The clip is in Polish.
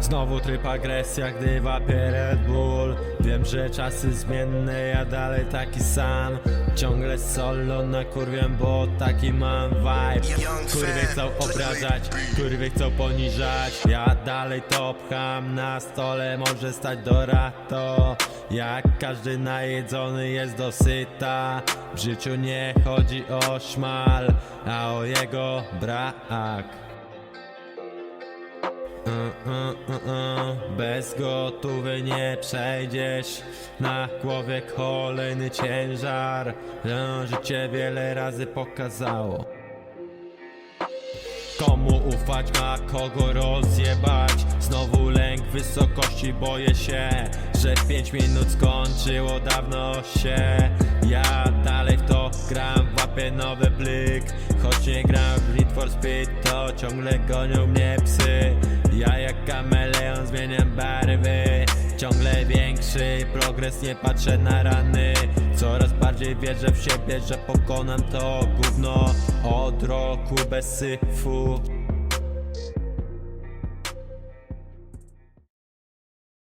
Znowu tryb agresja, gdy łapie Red Bull. Wiem, że czasy zmienne, ja dalej taki sam Ciągle solo na kurwię, bo taki mam vibe. Kurwy chcą obrażać, kurwy chcą poniżać. Ja dalej to pcham, na stole może stać do rato. Jak każdy najedzony jest dosyta W życiu nie chodzi o szmal, a o jego brak. Bez gotówy nie przejdziesz. Na głowie kolejny ciężar. Życie wiele razy pokazało. Komu ufać ma kogo rozjebać? Znowu lęk wysokości boję się Że pięć minut skończyło dawno się. Ja dalej w to gram, łapię nowy blyk Choć nie gram w Need for Speed to ciągle gonią mnie psy zmieniam barwy. Ciągle większy progres, nie patrzę na rany. Coraz bardziej wierzę w siebie, że pokonam to gówno. Od roku bez syfu